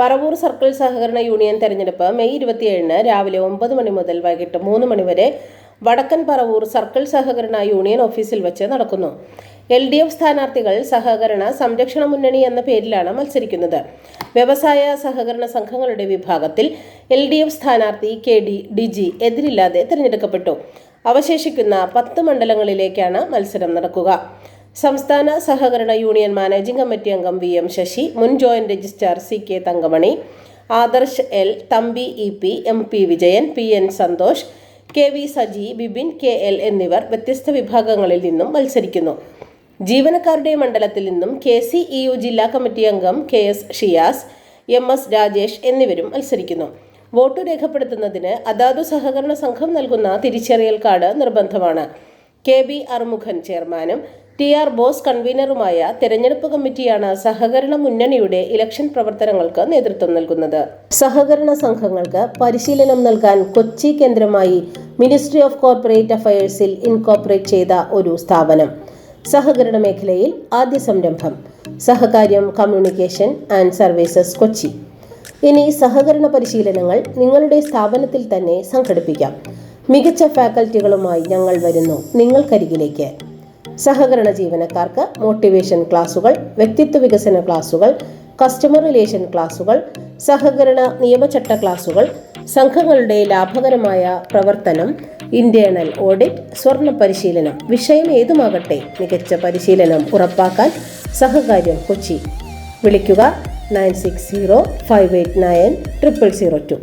Paravur circle സഹകരണ union തെരഞ്ഞെടുപ്പ് May ഇരുപത്തിയേഴിന് രാവിലെ ഒമ്പത് മണി മുതൽ വൈകിട്ട് മൂന്ന് മണിവരെ വടക്കൻ പറവൂർ സർക്കിൾ സഹകരണ യൂണിയൻ ഓഫീസിൽ വെച്ച് നടക്കുന്നു. എൽ ഡി എഫ് സ്ഥാനാർത്ഥികൾ സഹകരണ സംരക്ഷണ മുന്നണി എന്ന പേരിലാണ് മത്സരിക്കുന്നത്. വ്യവസായ സഹകരണ സംഘങ്ങളുടെ വിഭാഗത്തിൽ എൽ ഡി എഫ് സ്ഥാനാർത്ഥി കെ ഡി ഡിജി എതിരില്ലാതെ തിരഞ്ഞെടുക്കപ്പെട്ടു. അവശേഷിക്കുന്ന പത്ത് മണ്ഡലങ്ങളിലേക്കാണ് മത്സരം നടക്കുക. സംസ്ഥാന സഹകരണ യൂണിയൻ മാനേജിംഗ് കമ്മിറ്റി അംഗം വി എം ശശി മുൻ joint registrar C K Thankamani Adarsh L Thampi E P M P Vijayan P N Santhosh K V Saji Bibin K L എന്നിവർ വ്യത്യസ്ത വിഭാഗങ്ങളിൽ നിന്നും മത്സരിക്കുന്നു. ജീവനക്കാരുടെ മണ്ഡലത്തിൽ നിന്നും കെ സി ഇ യു ജില്ലാ കമ്മിറ്റി അംഗം K S Shiyas M S Rajesh എന്നിവരും മത്സരിക്കുന്നു. വോട്ട് രേഖപ്പെടുത്തുന്നതിന് അതാതു സഹകരണ സംഘം നൽകുന്ന തിരിച്ചറിയൽ കാർഡ് നിർബന്ധമാണ്. കെ ബി അറുമുഖൻ ചെയർമാനും ടി ആർ ബോസ് കൺവീനറുമായ തെരഞ്ഞെടുപ്പ് കമ്മിറ്റിയാണ് സഹകരണ മുന്നണിയുടെ ഇലക്ഷൻ പ്രവർത്തനങ്ങൾക്ക് നേതൃത്വം നൽകുന്നത്. സഹകരണ സംഘങ്ങൾക്ക് പരിശീലനം നൽകാൻ കൊച്ചി കേന്ദ്രമായി മിനിസ്ട്രി ഓഫ് കോർപ്പറേറ്റ് അഫയേഴ്സിൽ ഇൻകോർപ്പറേറ്റ് ചെയ്ത ഒരു സ്ഥാപനം. സഹകരണ മേഖലയിൽ ആദ്യ സംരംഭം. Sahakaryam communication and services Kochi. ഇനി സഹകരണ പരിശീലനങ്ങൾ നിങ്ങളുടെ സ്ഥാപനത്തിൽ തന്നെ സംഘടിപ്പിക്കാം. മികച്ച ഫാക്കൽറ്റികളുമായി ഞങ്ങൾ വരുന്നു. നിങ്ങൾക്കരികിലേക്ക്. സഹകരണ ജീവനക്കാർക്ക് മോട്ടിവേഷൻ ക്ലാസുകൾ വ്യക്തിത്വ വികസന ക്ലാസുകൾ കസ്റ്റമർ റിലേഷൻ ക്ലാസുകൾ സഹകരണ നിയമചട്ട ക്ലാസുകൾ സംഘങ്ങളുടെ ലാഭകരമായ പ്രവർത്തനം ഇന്റേണൽ ഓഡിറ്റ് സ്വർണ പരിശീലനം വിഷയം ഏതുമാകട്ടെ മികച്ച പരിശീലനം ഉറപ്പാക്കാൻ സഹകാര്യം കൊച്ചി. വിളിക്കുക nine six zero five eight nine triple zero two.